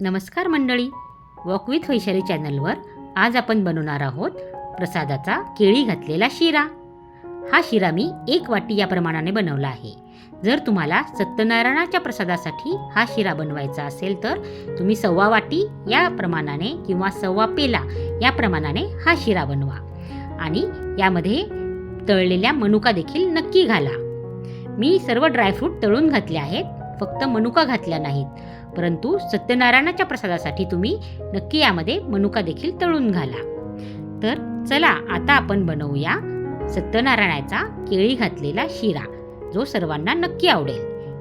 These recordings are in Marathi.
नमस्कार मंडळी. वॉक विथ वैशाली चॅनलवर आज आपण बनवणार आहोत प्रसादाचा केळी घातलेला शिरा. हा शिरा मी एक वाटी या प्रमाणाने बनवला आहे. जर तुम्हाला सत्यनारायणाच्या प्रसादासाठी हा शिरा बनवायचा असेल तर तुम्ही सव्वा वाटी या प्रमाणाने किंवा सव्वा पेला या प्रमाणाने हा शिरा बनवा. आणि यामध्ये तळलेल्या मनुका देखील नक्की घाला. मी सर्व ड्रायफ्रूट तळून घातले आहेत. फक्त मनुका घातल्या नाहीत. परंतु सत्यनारायणाच्या प्रसादासाठी तुम्ही नक्की यामध्ये मनुका देखील तळून घाला. तर चला आता आपण बनवूया सत्यनारायणाचा केळी घातलेला शिरा जो सर्वांना नक्की आवडेल.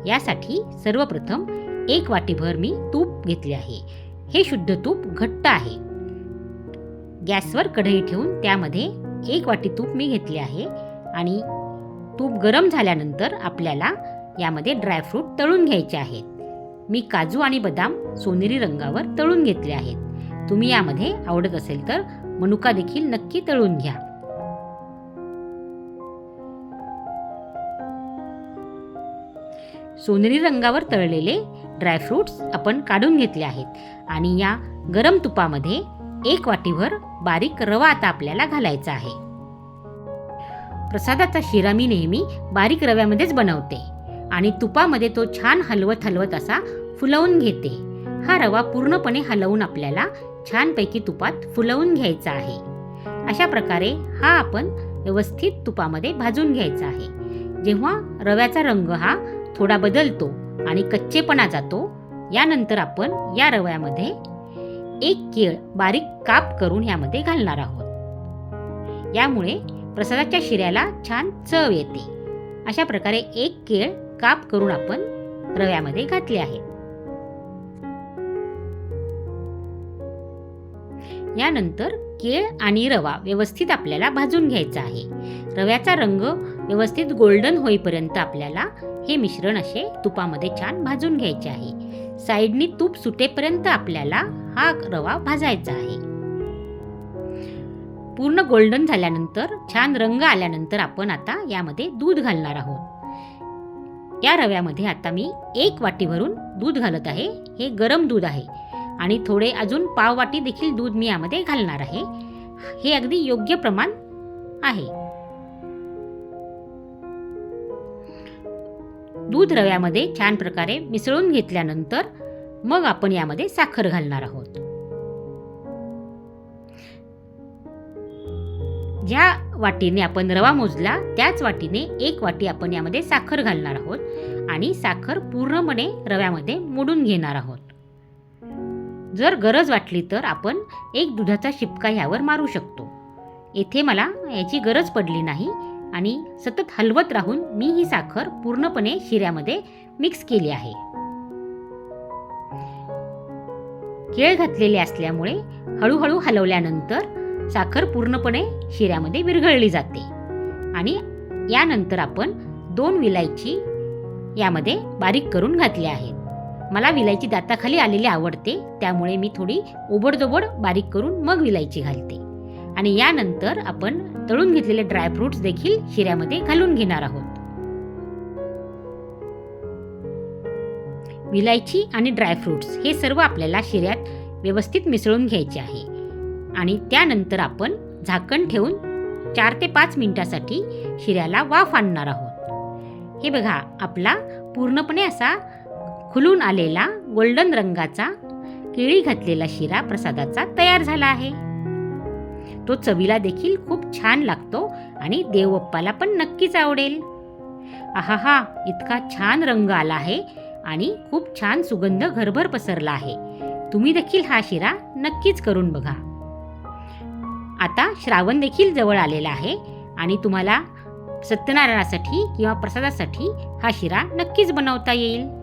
यासाठी सर्वप्रथम एक वाटीभर मी तूप घेतले आहे. हे शुद्ध तूप घट्ट आहे. गॅसवर कढई ठेवून त्यामध्ये एक वाटी तूप मी घेतले आहे आणि तूप गरम झाल्यानंतर आपल्याला यामध्ये ड्रायफ्रूट तळून घ्यायचे आहेत. मी काजू आणि बदाम सोनेरी रंगावर तळून घेतले आहेत. तुम्ही यामध्ये आवडत असेल तर मनुका देखील नक्की तळून घ्या. सोनेरी रंगावर तळलेले ड्रायफ्रूट्स आपण काढून घेतले आहेत आणि या गरम तुपामध्ये एक वाटीभर बारीक रवा आता आपल्याला घालायचा आहे. प्रसादाचा शिरा मी नेहमी बारीक रव्यामध्येच बनवते. आणि तुपामध्ये तो छान हलवत हलवत असा फुलवून घेते. हा रवा पूर्णपणे हलवून आपल्याला छानपैकी तुपात फुलवून घ्यायचा आहे. अशा प्रकारे हा आपण व्यवस्थित तुपामध्ये भाजून घ्यायचा आहे. जेव्हा रव्याचा रंग हा थोडा बदलतो आणि कच्चेपणा जातो यानंतर आपण या रव्यामध्ये एक केळ बारीक काप करून यामध्ये घालणार आहोत. यामुळे प्रसादाच्या शिऱ्याला छान चव येते. अशा प्रकारे एक केळ काप करून आपण रव्यामध्ये घातले आहे. यानंतर केळ आणि रवा व्यवस्थित आपल्याला भाजून घ्यायचा आहे. रव्याचा रंग व्यवस्थित गोल्डन होईपर्यंत आपल्याला हे मिश्रण असे तुपामध्ये छान भाजून घ्यायचे आहे. साईडनी तूप सुटेपर्यंत आपल्याला हा रवा भाजायचा आहे. पूर्ण गोल्डन झाल्यानंतर छान रंग आल्यानंतर आपण आता यामध्ये दूध घालणार आहोत. या रव्यामध्ये आता मी एक वाटी भरून दूध घालत आहे. हे गरम दूध आहे. आणि थोडे अजून पाव वाटी देखील दूध मी यामध्ये घालणार आहे. हे अगदी योग्य प्रमाण आहे. दूध रव्यामध्ये छान प्रकारे मिसळून घेतल्यानंतर मग आपण यामध्ये साखर घालणार आहोत. ज्या वाटीने आपण रवा मोजला त्याच वाटीने एक वाटी आपण यामध्ये साखर घालणार आहोत आणि साखर पूर्णपणे रव्यामध्ये मोडून घेणार आहोत. जर गरज वाटली तर आपण एक दुधाचा शिपका ह्यावर मारू शकतो. येथे मला याची गरज पडली नाही आणि सतत हलवत राहून मी ही साखर पूर्णपणे शिऱ्यामध्ये मिक्स केली आहे. केळ घातलेले असल्यामुळे हळूहळू हलवल्यानंतर साखर पूर्णपणे शिऱ्यामध्ये विरघळली जाते. आणि यानंतर आपण दोन विलायची यामध्ये बारीक करून घातल्या आहेत मला विलायची दाताखाली आलेली आवडते त्यामुळे मी थोडी ओबडदोबड बारीक करून मग विलायची घालते. आणि यानंतर आपण तळून घेतलेले ड्रायफ्रुट्स देखील शिऱ्यामध्ये घालून घेणार आहोत. विलायची आणि ड्रायफ्रुट्स हे सर्व आपल्याला शिऱ्यात व्यवस्थित मिसळून घ्यायचे आहे. आणि त्यानंतर आपण झाकण ठेवून चार ते पाच मिनटासाठी शिऱ्याला वाफ आणणार आहोत. हे बघा आपला पूर्णपणे असा खुलून आलेला गोल्डन रंगाचा केळी घातलेला शिरा प्रसादाचा तयार झाला आहे. तो चवीला देखील खूप छान लागतो आणि देवबाप्पाला पण नक्कीच आवडेल. आहा इतका छान रंग आला आहे आणि खूप छान सुगंध घरभर पसरला आहे. तुम्ही देखील हा शिरा नक्कीच करून बघा. आता श्रावण देखील जवळ आलेला आहे आणि तुम्हाला सत्यनारायणासाठी किंवा प्रसादासाठी हा शिरा नक्कीच बनवता येईल.